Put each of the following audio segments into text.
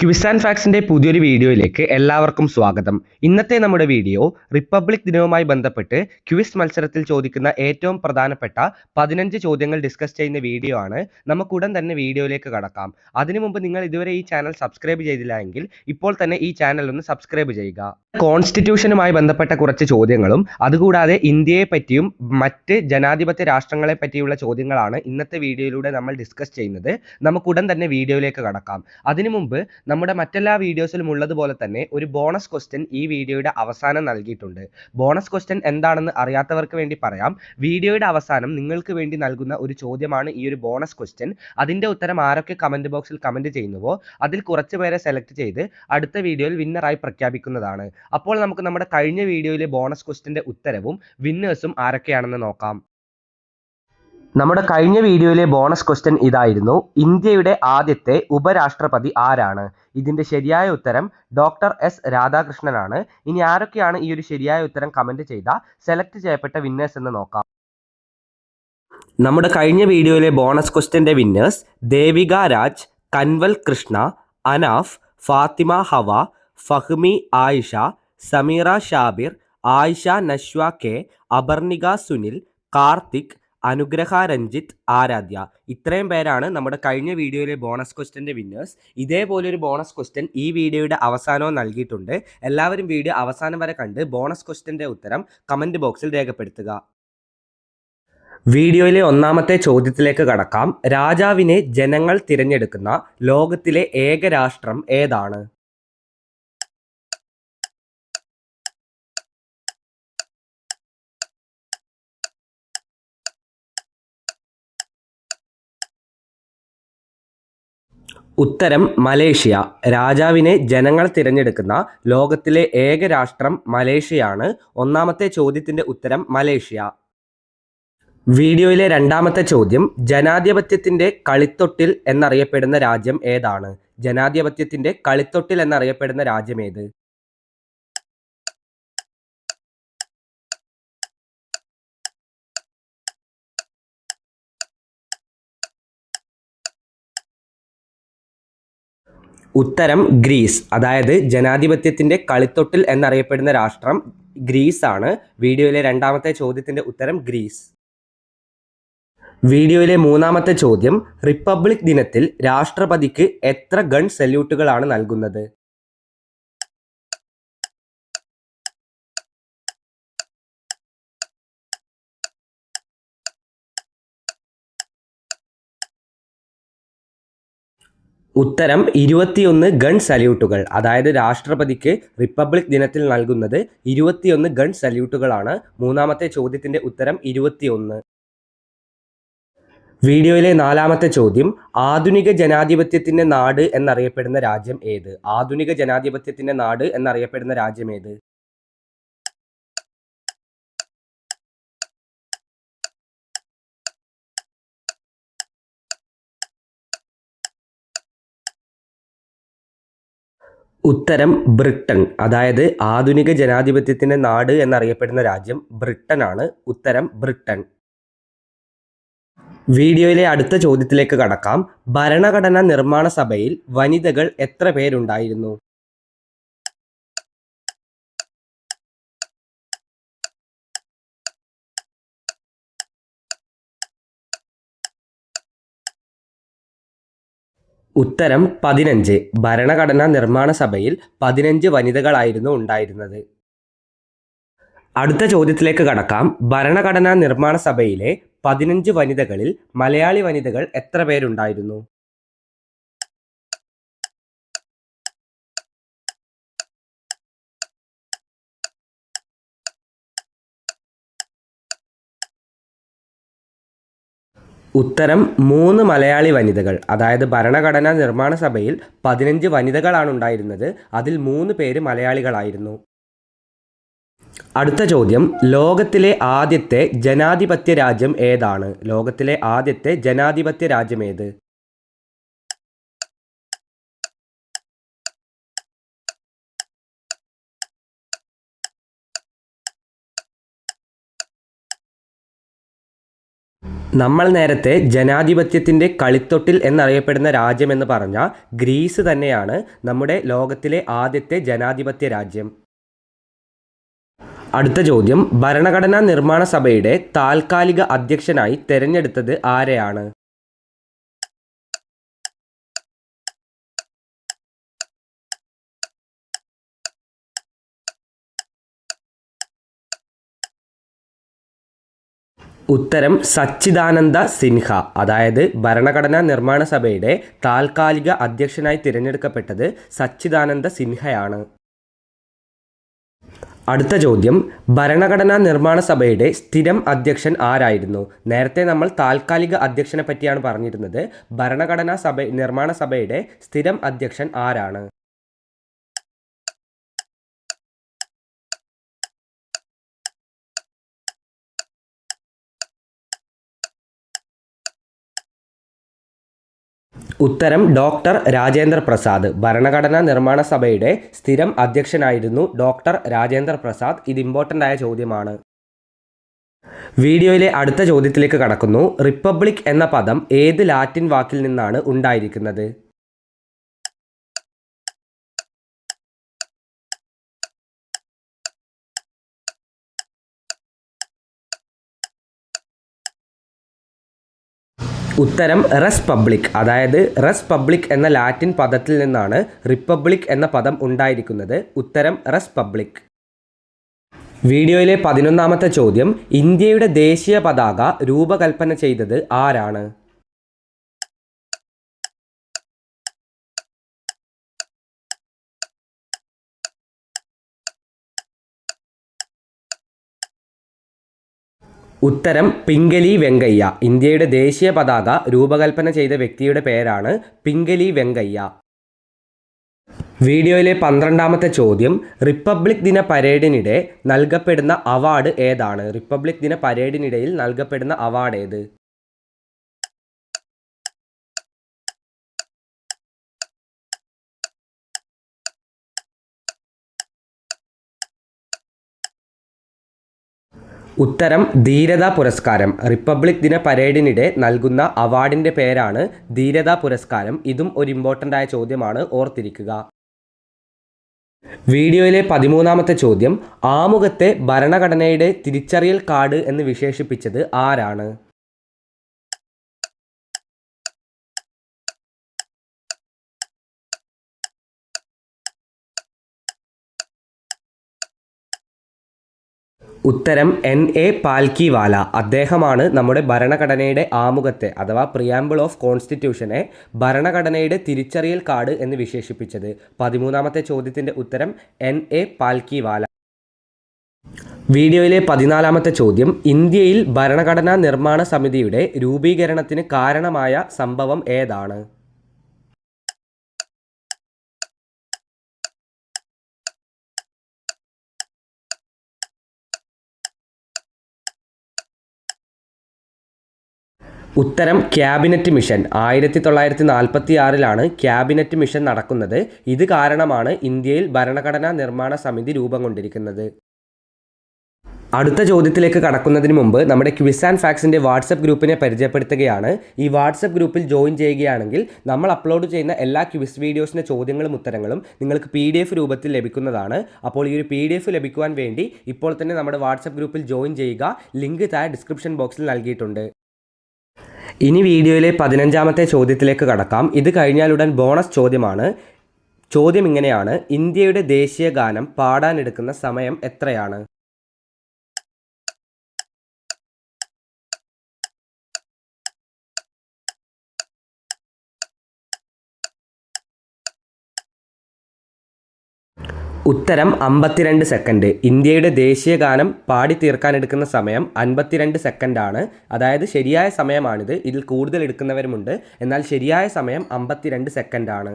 Quiz and ഫാക്സിന്റെ പുതിയൊരു വീഡിയോയിലേക്ക് എല്ലാവർക്കും സ്വാഗതം. ഇന്നത്തെ നമ്മുടെ വീഡിയോ റിപ്പബ്ലിക് ദിനവുമായി ബന്ധപ്പെട്ട് ക്വിസ് മത്സരത്തിൽ ചോദിക്കുന്ന ഏറ്റവും പ്രധാനപ്പെട്ട പതിനഞ്ച് ചോദ്യങ്ങൾ ഡിസ്കസ് ചെയ്യുന്ന വീഡിയോ ആണ്. നമുക്ക് ഉടൻ തന്നെ വീഡിയോയിലേക്ക് കടക്കാം. അതിനു മുമ്പ് നിങ്ങൾ ഇതുവരെ ഈ ചാനൽ സബ്സ്ക്രൈബ് ചെയ്തില്ല എങ്കിൽ ഇപ്പോൾ തന്നെ ഈ ചാനൽ ഒന്ന് സബ്സ്ക്രൈബ് ചെയ്യുക. കോൺസ്റ്റിറ്റ്യൂഷനുമായി ബന്ധപ്പെട്ട കുറച്ച് ചോദ്യങ്ങളും അതുകൂടാതെ ഇന്ത്യയെ പറ്റിയും മറ്റ് ജനാധിപത്യ രാഷ്ട്രങ്ങളെ പറ്റിയുള്ള ചോദ്യങ്ങളാണ് ഇന്നത്തെ വീഡിയോയിലൂടെ നമ്മൾ ഡിസ്കസ് ചെയ്യുന്നത്. നമുക്ക് ഉടൻ തന്നെ വീഡിയോയിലേക്ക് കടക്കാം. അതിനു മുമ്പ് നമ്മുടെ മറ്റെല്ലാ വീഡിയോസിലും ഉള്ളതുപോലെ തന്നെ ഒരു ബോണസ് ക്വസ്റ്റ്യൻ ഈ വീഡിയോയുടെ അവസാനം നൽകിയിട്ടുണ്ട്. ബോണസ് ക്വസ്റ്റ്യൻ എന്താണെന്ന് അറിയാത്തവർക്ക് വേണ്ടി പറയാം. വീഡിയോയുടെ അവസാനം നിങ്ങൾക്ക് വേണ്ടി നൽകുന്ന ഒരു ചോദ്യമാണ് ഈ ഒരു ബോണസ് ക്വസ്റ്റ്യൻ. അതിന്റെ ഉത്തരം ആരൊക്കെ കമന്റ് ബോക്സിൽ കമന്റ് ചെയ്യുന്നുവോ അതിൽ കുറച്ച് പേരെ സെലക്ട് ചെയ്ത് അടുത്ത വീഡിയോയിൽ വിന്നറായി പ്രഖ്യാപിക്കുന്നതാണ്. അപ്പോൾ നമുക്ക് നമ്മുടെ കഴിഞ്ഞ വീഡിയോയിലെ ബോണസ് ക്വസ്റ്റ്യന്റെ ഉത്തരവും വിന്നേഴ്സും ആരൊക്കെയാണെന്ന് നോക്കാം. നമ്മുടെ കഴിഞ്ഞ വീഡിയോയിലെ ബോണസ് ക്വസ്റ്റ്യൻ ഇതായിരുന്നു. ഇന്ത്യയുടെ ആദ്യത്തെ ഉപരാഷ്ട്രപതി ആരാണ്? ഇതിന്റെ ശരിയായ ഉത്തരം ഡോക്ടർ എസ് രാധാകൃഷ്ണനാണ്. ഇനി ആരൊക്കെയാണ് ഈ ഒരു ശരിയായ ഉത്തരം കമന്റ് ചെയ്ത? സെലക്ട് ചെയ്യപ്പെട്ട വിന്നേഴ്സ് എന്ന് നോക്കാം. നമ്മുടെ കഴിഞ്ഞ വീഡിയോയിലെ ബോണസ് ക്വസ്റ്റ്യന്റെ വിന്നേഴ്സ് ദേവിക രാജ് കൻവൽ കൃഷ്ണ അനാഫ് ഫാത്തിമ ഹവ ഫഹ്മി ആയിഷ സമീറ ഷാബിർ ആയിഷ നശ്വ കെ അപർണിക സുനിൽ കാർത്തിക് അനുഗ്രഹ രഞ്ജിത്ത് ആരാധ്യ. ഇത്രയും പേരാണ് നമ്മുടെ കഴിഞ്ഞ വീഡിയോയിലെ ബോണസ് ക്വസ്റ്റ്യന്റെ വിന്നേഴ്സ് ഇതേപോലെ ഒരു ബോണസ് ക്വസ്റ്റ്യൻ ഈ വീഡിയോയുടെ അവസാനവും നൽകിയിട്ടുണ്ട്. എല്ലാവരും വീഡിയോ അവസാനം വരെ കണ്ട് ബോണസ് ക്വസ്റ്റ്യന്റെ ഉത്തരം കമന്റ് ബോക്സിൽ രേഖപ്പെടുത്തുക. വീഡിയോയിലെ ഒന്നാമത്തെ ചോദ്യത്തിലേക്ക് കടക്കാം. രാജാവിനെ ജനങ്ങൾ തിരഞ്ഞെടുക്കുന്ന ലോകത്തിലെ ഏക രാഷ്ട്രം ഏതാണ്? ഉത്തരം മലേഷ്യ. രാജാവിനെ ജനങ്ങൾ തിരഞ്ഞെടുക്കുന്ന ലോകത്തിലെ ഏക രാഷ്ട്രം മലേഷ്യയാണ്. ഒന്നാമത്തെ ചോദ്യത്തിന്റെ ഉത്തരം മലേഷ്യ. വീഡിയോയിലെ രണ്ടാമത്തെ ചോദ്യം ജനാധിപത്യത്തിന്റെ കളിത്തൊട്ടിൽ എന്നറിയപ്പെടുന്ന രാജ്യം ഏതാണ്? ജനാധിപത്യത്തിന്റെ കളിത്തൊട്ടിൽ എന്നറിയപ്പെടുന്ന രാജ്യം ഏത്? ഉത്തരം ഗ്രീസ്. അതായത് ജനാധിപത്യത്തിന്റെ കളിത്തൊട്ടിൽ എന്നറിയപ്പെടുന്ന രാഷ്ട്രം ഗ്രീസ് ആണ്. വീഡിയോയിലെ രണ്ടാമത്തെ ചോദ്യത്തിന്റെ ഉത്തരം ഗ്രീസ്. വീഡിയോയിലെ മൂന്നാമത്തെ ചോദ്യം റിപ്പബ്ലിക് ദിനത്തിൽ രാഷ്ട്രപതിക്ക് എത്ര ഗൺ സല്യൂട്ടുകളാണ് നൽകുന്നത്? ഉത്തരം ഇരുപത്തിയൊന്ന് ഗൺ സല്യൂട്ടുകൾ. അതായത് രാഷ്ട്രപതിക്ക് റിപ്പബ്ലിക് ദിനത്തിൽ നൽകുന്നത് ഇരുപത്തിയൊന്ന് ഗൺ സല്യൂട്ടുകളാണ്. മൂന്നാമത്തെ ചോദ്യത്തിന്റെ ഉത്തരം ഇരുപത്തിയൊന്ന്. വീഡിയോയിലെ നാലാമത്തെ ചോദ്യം ആധുനിക ജനാധിപത്യത്തിന്റെ നാട് എന്നറിയപ്പെടുന്ന രാജ്യം ഏത്? ആധുനിക ജനാധിപത്യത്തിന്റെ നാട് എന്നറിയപ്പെടുന്ന രാജ്യം ഏത്? ഉത്തരം ബ്രിട്ടൻ. അതായത് ആധുനിക ജനാധിപത്യത്തിന്റെ നാട് എന്നറിയപ്പെടുന്ന രാജ്യം ബ്രിട്ടനാണ്. ഉത്തരം ബ്രിട്ടൻ. വീഡിയോയിലെ അടുത്ത ചോദ്യത്തിലേക്ക് കടക്കാം. ഭരണഘടനാ നിർമ്മാണ സഭയിൽ വനിതകൾ എത്ര പേരുണ്ടായിരുന്നു? ഉത്തരം പതിനഞ്ച്. ഭരണഘടനാ നിർമ്മാണ സഭയിൽ പതിനഞ്ച് വനിതകളായിരുന്നു ഉണ്ടായിരുന്നത്. അടുത്ത ചോദ്യത്തിലേക്ക് കടക്കാം. ഭരണഘടനാ നിർമ്മാണ സഭയിലെ പതിനഞ്ച് വനിതകളിൽ മലയാളി വനിതകൾ എത്ര പേരുണ്ടായിരുന്നു? ഉത്തരം മൂന്ന് മലയാളി വനിതകൾ. അതായത് ഭരണഘടനാ നിർമ്മാണ സഭയിൽ പതിനഞ്ച് വനിതകളാണ് ഉണ്ടായിരുന്നത്. അതിൽ മൂന്ന് പേര് മലയാളികളായിരുന്നു. അടുത്ത ചോദ്യം. ലോകത്തിലെ ആദ്യത്തെ ജനാധിപത്യ രാജ്യം ഏതാണ്? ലോകത്തിലെ ആദ്യത്തെ ജനാധിപത്യ രാജ്യം ഏത്? നമ്മൾ നേരത്തെ ജനാധിപത്യത്തിന്റെ കളിത്തൊട്ടിൽ എന്നറിയപ്പെടുന്ന രാജ്യമെന്ന് പറഞ്ഞ ഗ്രീസ് തന്നെയാണ് നമ്മുടെ ലോകത്തിലെ ആദ്യത്തെ ജനാധിപത്യ രാജ്യം. അടുത്ത ചോദ്യം ഭരണഘടനാ നിർമ്മാണ സഭയുടെ താൽക്കാലിക അധ്യക്ഷനായി തെരഞ്ഞെടുത്തത് ആരെയാണ്? ഉത്തരം സച്ചിദാനന്ദ സിൻഹ. അതായത് ഭരണഘടനാ നിർമ്മാണ സഭയുടെ താൽക്കാലിക അധ്യക്ഷനായി തിരഞ്ഞെടുക്കപ്പെട്ടത് സച്ചിദാനന്ദ സിൻഹയാണ്. അടുത്ത ചോദ്യം. ഭരണഘടനാ നിർമ്മാണ സഭയുടെ സ്ഥിരം അധ്യക്ഷൻ ആരായിരുന്നു? നേരത്തെ നമ്മൾ താൽക്കാലിക അധ്യക്ഷനെ പറ്റിയാണ് പറഞ്ഞിരുന്നത്. ഭരണഘടനാ സഭ നിർമ്മാണ സഭയുടെ സ്ഥിരം അധ്യക്ഷൻ ആരാണ്? ഉത്തരം ഡോക്ടർ രാജേന്ദ്ര പ്രസാദ്. ഭരണഘടനാ നിർമ്മാണ സഭയുടെ സ്ഥിരം അധ്യക്ഷനായിരുന്നു ഡോക്ടർ രാജേന്ദ്ര പ്രസാദ്. ഇത് ഇമ്പോർട്ടന്റ് ആയ ചോദ്യമാണ്. വീഡിയോയിലെ അടുത്ത ചോദ്യത്തിലേക്ക് കടക്കുന്നു. റിപ്പബ്ലിക് എന്ന പദം ഏത് ലാറ്റിൻ വാക്കിൽ നിന്നാണ് ഉണ്ടായിരിക്കുന്നത്? ഉത്തരം റെസ് പബ്ലിക് അതായത് റെസ് പബ്ലിക് എന്ന ലാറ്റിൻ പദത്തിൽ നിന്നാണ് റിപ്പബ്ലിക് എന്ന പദം ഉണ്ടായിരിക്കുന്നത്. ഉത്തരം റെസ് പബ്ലിക് വീഡിയോയിലെ പതിനൊന്നാമത്തെ ചോദ്യം ഇന്ത്യയുടെ ദേശീയ പതാക രൂപകൽപ്പന ചെയ്തത് ആരാണ്? ഉത്തരം പിംഗലി വെങ്കയ്യ. ഇന്ത്യയുടെ ദേശീയ പതാക രൂപകൽപ്പന ചെയ്ത വ്യക്തിയുടെ പേരാണ് പിംഗലി വെങ്കയ്യ. വീഡിയോയിലെ പന്ത്രണ്ടാമത്തെ ചോദ്യം റിപ്പബ്ലിക് ദിന പരേഡിനിടെ നൽകപ്പെടുന്ന അവാർഡ് ഏതാണ്? റിപ്പബ്ലിക് ദിന പരേഡിനിടയിൽ നൽകപ്പെടുന്ന അവാർഡ് ഏത്? ഉത്തരം ധീരതാ പുരസ്കാരം. റിപ്പബ്ലിക് ദിന പരേഡിനിടെ നൽകുന്ന അവാർഡിന്റെ പേരാണ് ധീരതാ പുരസ്കാരം. ഇതും ഒരു ഇമ്പോർട്ടന്റ് ആയ ചോദ്യമാണ്. ഓർത്തിരിക്കുക. വീഡിയോയിലെ പതിമൂന്നാമത്തെ ചോദ്യം ആമുഖത്തെ ഭരണഘടനയുടെ തിരിച്ചറിയൽ കാർഡ് എന്ന് വിശേഷിപ്പിച്ചത് ആരാണ്? ഉത്തരം എൻ എ പാൽക്കിവാല. അദ്ദേഹമാണ് നമ്മുടെ ഭരണഘടനയുടെ ആമുഖത്തെ അഥവാ പ്രിയാമ്പിൾ ഓഫ് കോൺസ്റ്റിറ്റ്യൂഷനെ ഭരണഘടനയുടെ തിരിച്ചറിയൽ കാർഡ് എന്ന് വിശേഷിപ്പിച്ചത്. പതിമൂന്നാമത്തെ ചോദ്യത്തിന്റെ ഉത്തരം എൻ എ പാൽക്കിവാല. വീഡിയോയിലെ പതിനാലാമത്തെ ചോദ്യം ഇന്ത്യയിൽ ഭരണഘടനാ നിർമ്മാണ സമിതിയുടെ രൂപീകരണത്തിന് കാരണമായ സംഭവം ഏതാണ്? ഉത്തരം ക്യാബിനറ്റ് മിഷൻ. ആയിരത്തി തൊള്ളായിരത്തി നാൽപ്പത്തി ആറിലാണ് ക്യാബിനറ്റ് മിഷൻ നടക്കുന്നത്. ഇത് കാരണമാണ് ഇന്ത്യയിൽ ഭരണഘടനാ നിർമ്മാണ സമിതി രൂപം കൊണ്ടിരിക്കുന്നത്. അടുത്ത ചോദ്യത്തിലേക്ക് കടക്കുന്നതിന് മുമ്പ് നമ്മുടെ ക്വിസ് ആൻഡ് ഫാക്സിന്റെ വാട്സപ്പ് ഗ്രൂപ്പിനെ പരിചയപ്പെടുത്തുകയാണ്. ഈ വാട്സപ്പ് ഗ്രൂപ്പിൽ ജോയിൻ ചെയ്യുകയാണെങ്കിൽ നമ്മൾ അപ്ലോഡ് ചെയ്യുന്ന എല്ലാ ക്വിസ് വീഡിയോസിന്റെ ചോദ്യങ്ങളും ഉത്തരങ്ങളും നിങ്ങൾക്ക് പി ഡി എഫ് രൂപത്തിൽ ലഭിക്കുന്നതാണ്. അപ്പോൾ ഈ ഒരു പി ഡി എഫ് ലഭിക്കുവാൻ വേണ്ടി ഇപ്പോൾ തന്നെ നമ്മുടെ വാട്സപ്പ് ഗ്രൂപ്പിൽ ജോയിൻ ചെയ്യുക. ലിങ്ക് താഴെ ഡിസ്ക്രിപ്ഷൻ ബോക്സിൽ നൽകിയിട്ടുണ്ട്. ഇനി വീഡിയോയിലെ പതിനഞ്ചാമത്തെ ചോദ്യത്തിലേക്ക് കടക്കാം. ഇത് കഴിഞ്ഞാലുടൻ ബോണസ് ചോദ്യമാണ്. ചോദ്യം ഇങ്ങനെയാണ്. ഇന്ത്യയുടെ ദേശീയ ഗാനം പാടാനെടുക്കുന്ന സമയം എത്രയാണ്? ഉത്തരം അമ്പത്തിരണ്ട് സെക്കൻഡ്. ഇന്ത്യയുടെ ദേശീയ ഗാനം പാടി തീർക്കാനെടുക്കുന്ന സമയം അൻപത്തിരണ്ട് സെക്കൻഡാണ്. അതായത് ശരിയായ സമയമാണിത്. ഇതിൽ കൂടുതൽ എടുക്കുന്നവരുമുണ്ട്. എന്നാൽ ശരിയായ സമയം അമ്പത്തിരണ്ട് സെക്കൻഡാണ്.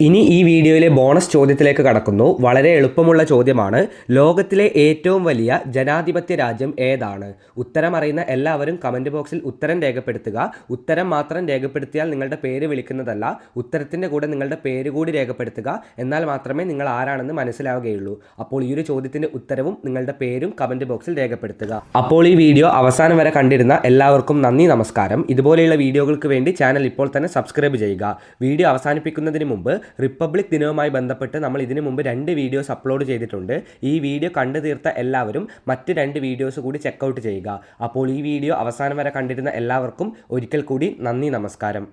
ഇനി ഈ വീഡിയോയിലെ ബോണസ് ചോദ്യത്തിലേക്ക് കടക്കുന്നു. വളരെ എളുപ്പമുള്ള ചോദ്യമാണ്. ലോകത്തിലെ ഏറ്റവും വലിയ ജനാധിപത്യ രാജ്യം ഏതാണ്? ഉത്തരം അറിയുന്ന എല്ലാവരും കമന്റ് ബോക്സിൽ ഉത്തരം രേഖപ്പെടുത്തുക. ഉത്തരം മാത്രം രേഖപ്പെടുത്തിയാൽ നിങ്ങളുടെ പേര് വിളിക്കുന്നതല്ല ഉത്തരത്തിന്റെ കൂടെ നിങ്ങളുടെ പേര് കൂടി രേഖപ്പെടുത്തുക. എന്നാൽ മാത്രമേ നിങ്ങൾ ആരാണെന്ന് മനസ്സിലാവുകയുള്ളൂ. അപ്പോൾ ഈ ഒരു ചോദ്യത്തിന്റെ ഉത്തരവും നിങ്ങളുടെ പേരും കമന്റ് ബോക്സിൽ രേഖപ്പെടുത്തുക. അപ്പോൾ ഈ വീഡിയോ അവസാനം വരെ കണ്ടിരുന്ന എല്ലാവർക്കും നന്ദി നമസ്കാരം. ഇതുപോലെയുള്ള വീഡിയോകൾക്ക് വേണ്ടി ചാനൽ ഇപ്പോൾ തന്നെ സബ്സ്ക്രൈബ് ചെയ്യുക. വീഡിയോ അവസാനിപ്പിക്കുന്നതിന് മുമ്പ് റിപ്പബ്ലിക് ദിനവുമായി ബന്ധപ്പെട്ട് നമ്മൾ ഇതിനു മുമ്പ് രണ്ട് വീഡിയോസ് അപ്ലോഡ് ചെയ്തിട്ടുണ്ട്. ഈ വീഡിയോ കണ്ടു തീർത്ത എല്ലാവരും മറ്റ് രണ്ട് വീഡിയോസ് കൂടി ചെക്കൗട്ട് ചെയ്യുക. അപ്പോൾ ഈ വീഡിയോ അവസാനം വരെ കണ്ടിരുന്ന എല്ലാവർക്കും ഒരിക്കൽ കൂടി നന്ദി നമസ്കാരം.